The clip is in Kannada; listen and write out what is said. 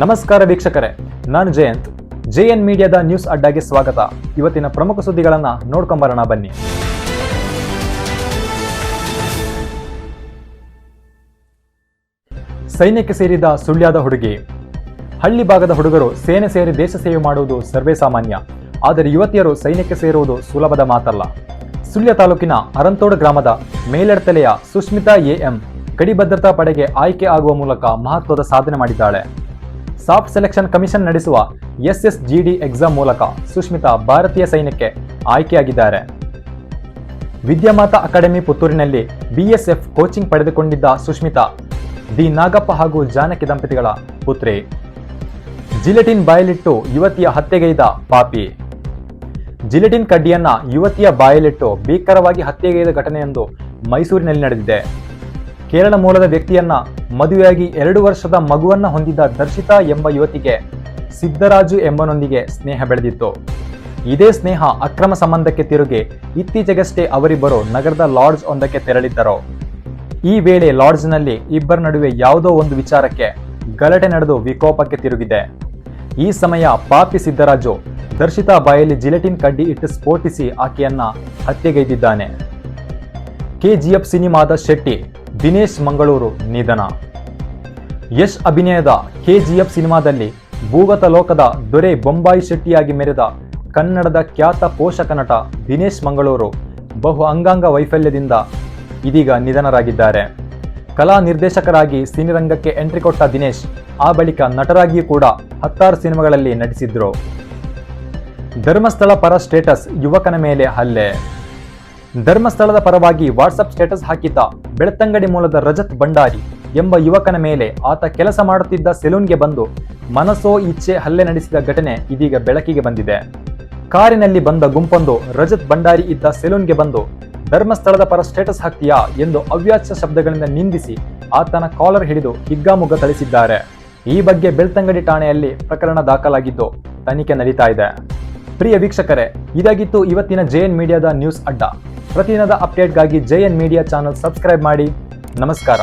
ನಮಸ್ಕಾರ ವೀಕ್ಷಕರೇ, ನಾನು ಜಯಂತ್. ಜೆಎನ್ ಮೀಡಿಯಾದ ನ್ಯೂಸ್ ಅಡ್ಡಾಗೆ ಸ್ವಾಗತ. ಇವತ್ತಿನ ಪ್ರಮುಖ ಸುದ್ದಿಗಳನ್ನ ನೋಡ್ಕೊಂಬರೋಣ ಬನ್ನಿ. ಸೈನ್ಯಕ್ಕೆ ಸೇರಿದ ಸುಳ್ಯಾದ ಹುಡುಗಿ. ಹಳ್ಳಿ ಭಾಗದ ಹುಡುಗರು ಸೇನೆ ಸೇರಿ ದೇಶ ಸೇವೆ ಮಾಡುವುದು ಸರ್ವೇ ಸಾಮಾನ್ಯ. ಆದರೆ ಯುವತಿಯರು ಸೈನ್ಯಕ್ಕೆ ಸೇರುವುದು ಸುಲಭದ ಮಾತಲ್ಲ. ಸುಳ್ಯ ತಾಲೂಕಿನ ಅರಂತೋಡು ಗ್ರಾಮದ ಮೇಲೆಡ್ತಲೆಯ ಸುಷ್ಮಿತಾ ಎಎಂ ಗಡಿ ಭದ್ರತಾ ಪಡೆಗೆ ಆಯ್ಕೆ ಆಗುವ ಮೂಲಕ ಮಹತ್ವದ ಸಾಧನೆ ಮಾಡಿದ್ದಾಳೆ. ಸಾಫ್ಟ್ ಸೆಲೆಕ್ಷನ್ ಕಮಿಷನ್ ನಡೆಸುವ ಎಸ್ ಎಸ್ ಎಸ್ಎಸ್ಜಿಡಿ ಎಕ್ಸಾಮ್ ಮೂಲಕ ಸುಷ್ಮಿತಾ ಭಾರತೀಯ ಸೈನ್ಯಕ್ಕೆ ಆಯ್ಕೆಯಾಗಿದ್ದಾರೆ. ವಿದ್ಯಾಮಾತ ಅಕಾಡೆಮಿ ಪುತ್ತೂರಿನಲ್ಲಿ ಬಿಎಸ್ಎಫ್ ಕೋಚಿಂಗ್ ಪಡೆದುಕೊಂಡಿದ್ದ ಸುಷ್ಮಿತಾ ದಿ ನಾಗಪ್ಪ ಹಾಗೂ ಜಾನಕಿ ದಂಪತಿಗಳ ಪುತ್ರಿ. ಜಿಲೆಟಿನ್ ಬಾಯಲಿಟ್ಟು ಯುವತಿಯ ಹತ್ಯೆಗೈದ ಪಾಪಿ. ಜಿಲೆಟಿನ್ ಕಡ್ಡಿಯನ್ನ ಯುವತಿಯ ಬಾಯಲಿಟ್ಟು ಭೀಕರವಾಗಿ ಹತ್ಯೆಗೈದ ಘಟನೆಯೊಂದು ಮೈಸೂರಿನಲ್ಲಿ ನಡೆದಿದೆ. ಕೇರಳ ಮೂಲದ ವ್ಯಕ್ತಿಯನ್ನ ಮದುವೆಯಾಗಿ ಎರಡು ವರ್ಷದ ಮಗುವನ್ನ ಹೊಂದಿದ್ದ ದರ್ಶಿತಾ ಎಂಬ ಯುವತಿಗೆ ಸಿದ್ದರಾಜು ಎಂಬನೊಂದಿಗೆ ಸ್ನೇಹ ಬೆಳೆದಿತ್ತು. ಇದೇ ಸ್ನೇಹ ಅಕ್ರಮ ಸಂಬಂಧಕ್ಕೆ ತಿರುಗಿ ಇತ್ತೀಚೆಗಷ್ಟೇ ಅವರಿಬ್ಬರು ನಗರದ ಲಾಡ್ಜ್ ಒಂದಕ್ಕೆ ತೆರಳಿದ್ದರು. ಈ ವೇಳೆ ಲಾಡ್ಜ್ನಲ್ಲಿ ಇಬ್ಬರ ನಡುವೆ ಯಾವುದೋ ಒಂದು ವಿಚಾರಕ್ಕೆ ಗಲಾಟೆ ನಡೆದು ವಿಕೋಪಕ್ಕೆ ತಿರುಗಿದೆ. ಈ ಸಮಯ ಪಾಪಿ ಸಿದ್ದರಾಜು ದರ್ಶಿತಾ ಬಾಯಲ್ಲಿ ಜಿಲೆಟಿನ್ ಕಡ್ಡಿ ಇಟ್ಟು ಸ್ಫೋಟಿಸಿ ಆಕೆಯನ್ನ ಹತ್ಯೆಗೈದಿದ್ದಾನೆ. ಕೆಜಿಎಫ್ ಸಿನಿಮಾದ ಶೆಟ್ಟಿ ದಿನೇಶ್ ಮಂಗಳೂರು ನಿಧನ. ಯಶ್ ಅಭಿನಯದ ಕೆಜಿಎಫ್ ಸಿನಿಮಾದಲ್ಲಿ ಭೂಗತ ಲೋಕದ ದೊರೆ ಬೊಂಬಾಯಿ ಶೆಟ್ಟಿಯಾಗಿ ಮೆರೆದ ಕನ್ನಡದ ಖ್ಯಾತ ಪೋಷಕ ನಟ ದಿನೇಶ್ ಮಂಗಳೂರು ಬಹು ಅಂಗಾಂಗ ವೈಫಲ್ಯದಿಂದ ಇದೀಗ ನಿಧನರಾಗಿದ್ದಾರೆ. ಕಲಾ ನಿರ್ದೇಶಕರಾಗಿ ಸಿನಿರಂಗಕ್ಕೆ ಎಂಟ್ರಿ ಕೊಟ್ಟ ದಿನೇಶ್ ಆ ಬಳಿಕ ನಟರಾಗಿಯೂ ಕೂಡ ಹತ್ತಾರು ಸಿನಿಮಾಗಳಲ್ಲಿ ನಟಿಸಿದ್ರು. ಧರ್ಮಸ್ಥಳ ಪರ ಸ್ಟೇಟಸ್ ಯುವಕನ ಮೇಲೆ ಹಲ್ಲೆ. ಧರ್ಮಸ್ಥಳದ ಪರವಾಗಿ ವಾಟ್ಸಪ್ ಸ್ಟೇಟಸ್ ಹಾಕಿದ್ದ ಬೆಳ್ತಂಗಡಿ ಮೂಲದ ರಜತ್ ಭಂಡಾರಿ ಎಂಬ ಯುವಕನ ಮೇಲೆ ಆತ ಕೆಲಸ ಮಾಡುತ್ತಿದ್ದ ಸೆಲೂನ್ಗೆ ಬಂದು ಮನಸೋ ಇಚ್ಛೆ ಹಲ್ಲೆ ನಡೆಸಿದ ಘಟನೆ ಇದೀಗ ಬೆಳಕಿಗೆ ಬಂದಿದೆ. ಕಾರಿನಲ್ಲಿ ಬಂದ ಗುಂಪೊಂದು ರಜತ್ ಭಂಡಾರಿ ಇದ್ದ ಸೆಲೂನ್ಗೆ ಬಂದು ಧರ್ಮಸ್ಥಳದ ಪರ ಸ್ಟೇಟಸ್ ಹಾಕ್ತೀಯಾ ಎಂದು ಅವ್ಯಾಚ್ಯ ಶಬ್ದಗಳಿಂದ ನಿಂದಿಸಿ ಆತನ ಕಾಲರ್ ಹಿಡಿದು ಹಿಗ್ಗಾಮುಗ್ಗ ಥಳಿಸಿದ್ದಾರೆ. ಈ ಬಗ್ಗೆ ಬೆಳ್ತಂಗಡಿ ಠಾಣೆಯಲ್ಲಿ ಪ್ರಕರಣ ದಾಖಲಾಗಿದ್ದು ತನಿಖೆ ನಡೀತಾ ಇದೆ. ಪ್ರಿಯ ವೀಕ್ಷಕರೇ, ಇದಾಗಿತ್ತು ಇವತ್ತಿನ ಜೆಎನ್ ಮೀಡಿಯಾದ ನ್ಯೂಸ್ ಅಡ್ಡ. ಪ್ರತಿದಿನದ ಅಪ್ಡೇಟ್ಗಾಗಿ ಜೆಎನ್ ಮೀಡಿಯಾ ಚಾನಲ್ ಸಬ್ಸ್ಕ್ರೈಬ್ ಮಾಡಿ. ನಮಸ್ಕಾರ.